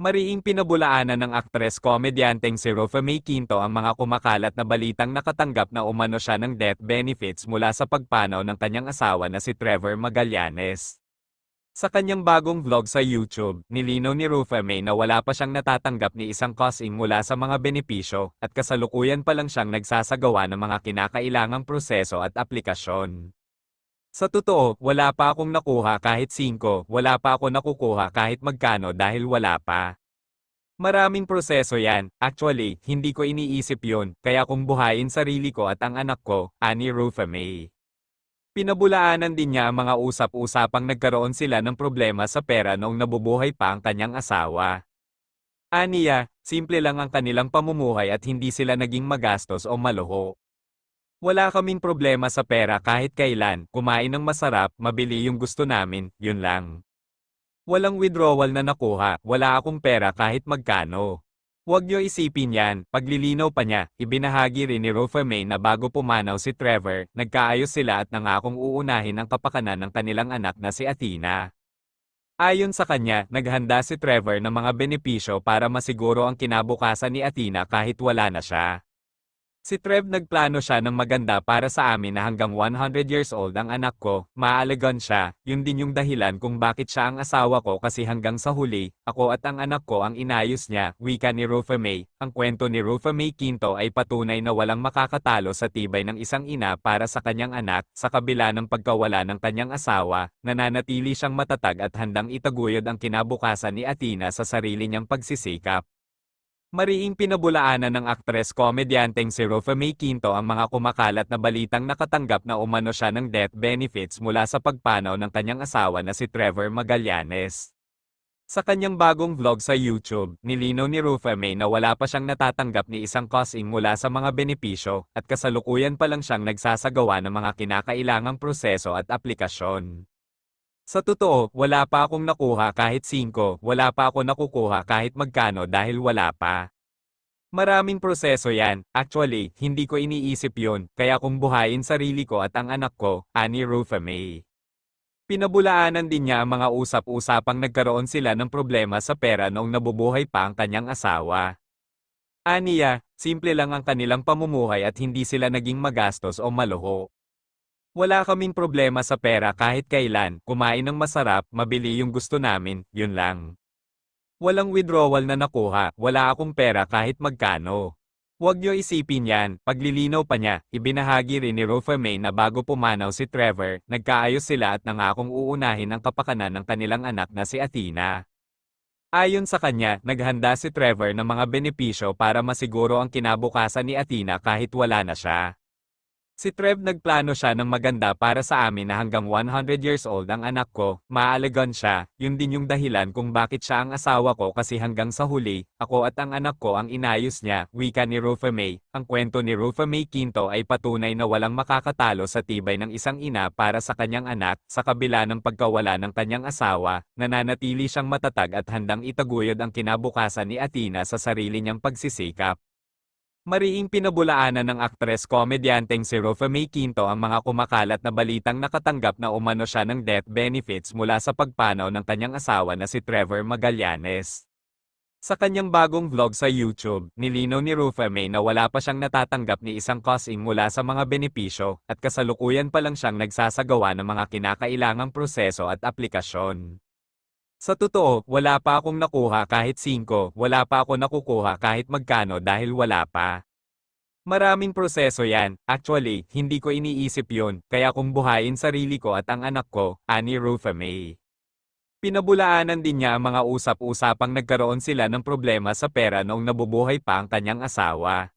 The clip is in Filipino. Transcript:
Mariing pinabulaanan ng aktres komedyanteng si Rufa May Quinto ang mga kumakalat na balitang nakatanggap na umano siya ng death benefits mula sa pagpanaw ng kanyang asawa na si Trevor Magallanes. Sa kanyang bagong vlog sa YouTube, nilinaw ni Rufa May na wala pa siyang natatanggap ni isang causing mula sa mga benepisyo at kasalukuyan pa lang siyang nagsasagawa ng mga kinakailangang proseso at aplikasyon. Sa totoo, wala pa akong nakuha kahit 5, wala pa ako nakukuha kahit magkano dahil wala pa. Maraming proseso yan, actually, hindi ko iniisip yun, kaya kung buhayin sarili ko at ang anak ko, ani Rufa May. Pinabulaanan din niya ang mga usap-usapang nagkaroon sila ng problema sa pera noong nabubuhay pa ang kanyang asawa. Aniya, simple lang ang kanilang pamumuhay at hindi sila naging magastos o maluho. Wala kaming problema sa pera kahit kailan, kumain ng masarap, mabili yung gusto namin, yun lang. Walang withdrawal na nakuha, wala akong pera kahit magkano. Huwag niyo isipin yan, paglilinaw pa niya, ibinahagi rin ni Rufa May na bago pumanaw si Trevor, nagkaayos sila at nangakong uunahin ang kapakanan ng kanilang anak na si Athena. Ayon sa kanya, naghanda si Trevor ng mga benepisyo para masiguro ang kinabukasan ni Athena kahit wala na siya. Si Trev nagplano siya ng maganda para sa amin na hanggang 100 years old ang anak ko, maalagan siya, yun din yung dahilan kung bakit siya ang asawa ko kasi hanggang sa huli, ako at ang anak ko ang inayos niya, wika ni Rufa May. Ang kwento ni Rufa May Quinto ay patunay na walang makakatalo sa tibay ng isang ina para sa kanyang anak, sa kabila ng pagkawala ng kanyang asawa, nananatili siyang matatag at handang itaguyod ang kinabukasan ni Athena sa sarili niyang pagsisikap. Mariing pinabulaanan ng aktres komedyanteng si Rufa May Quinto ang mga kumakalat na balitang nakatanggap na umano siya ng death benefits mula sa pagpanaw ng kanyang asawa na si Trevor Magallanes. Sa kanyang bagong vlog sa YouTube, nilinaw ni Rufa May na wala pa siyang natatanggap ni isang causing mula sa mga benepisyo at kasalukuyan pa lang siyang nagsasagawa ng mga kinakailangang proseso at aplikasyon. Sa totoo, wala pa akong nakuha kahit 5, wala pa ako nakukuha kahit magkano dahil wala pa. Maraming proseso yan, actually, hindi ko iniisip yun, kaya kung buhayin sarili ko at ang anak ko, ani Rufa May. Pinabulaanan din niya ang mga usap-usapang nagkaroon sila ng problema sa pera noong nabubuhay pa ang kanyang asawa. Aniya, simple lang ang kanilang pamumuhay at hindi sila naging magastos o maluho. Wala kaming problema sa pera kahit kailan, kumain ng masarap, mabili yung gusto namin, yun lang. Walang withdrawal na nakuha, wala akong pera kahit magkano. Huwag niyo isipin yan, paglilinaw pa niya, ibinahagi rin ni Rufa May na bago pumanaw si Trevor, nagkaayos sila at nangakong uunahin ang kapakanan ng kanilang anak na si Athena. Ayon sa kanya, naghanda si Trevor ng mga benepisyo para masiguro ang kinabukasan ni Athena kahit wala na siya. Si Trev nagplano siya ng maganda para sa amin na hanggang 100 years old ang anak ko, maalagan siya, yun din yung dahilan kung bakit siya ang asawa ko kasi hanggang sa huli, ako at ang anak ko ang inayos niya, wika ni Rufa May. Ang kwento ni Rufa May Quinto ay patunay na walang makakatalo sa tibay ng isang ina para sa kanyang anak, sa kabila ng pagkawala ng kanyang asawa, nananatili siyang matatag at handang itaguyod ang kinabukasan ni Athena sa sarili niyang pagsisikap. Mariing pinabulaanan ng aktres komedyanteng si Rufa May Quinto ang mga kumakalat na balitang nakatanggap na umano siya ng death benefits mula sa pagpanaw ng kanyang asawa na si Trevor Magallanes. Sa kanyang bagong vlog sa YouTube, nilinaw ni Rufa May na wala pa siyang natatanggap ni isang causing mula sa mga benepisyo at kasalukuyan pa lang siyang nagsasagawa ng mga kinakailangang proseso at aplikasyon. Sa totoo, wala pa akong nakuha kahit 5, wala pa ako nakukuha kahit magkano dahil wala pa. Maraming proseso yan, actually, hindi ko iniisip yun, kaya kung buhayin sarili ko at ang anak ko, ani Rufa May. Pinabulaanan din niya ang mga usap-usapang nagkaroon sila ng problema sa pera noong nabubuhay pa ang kanyang asawa.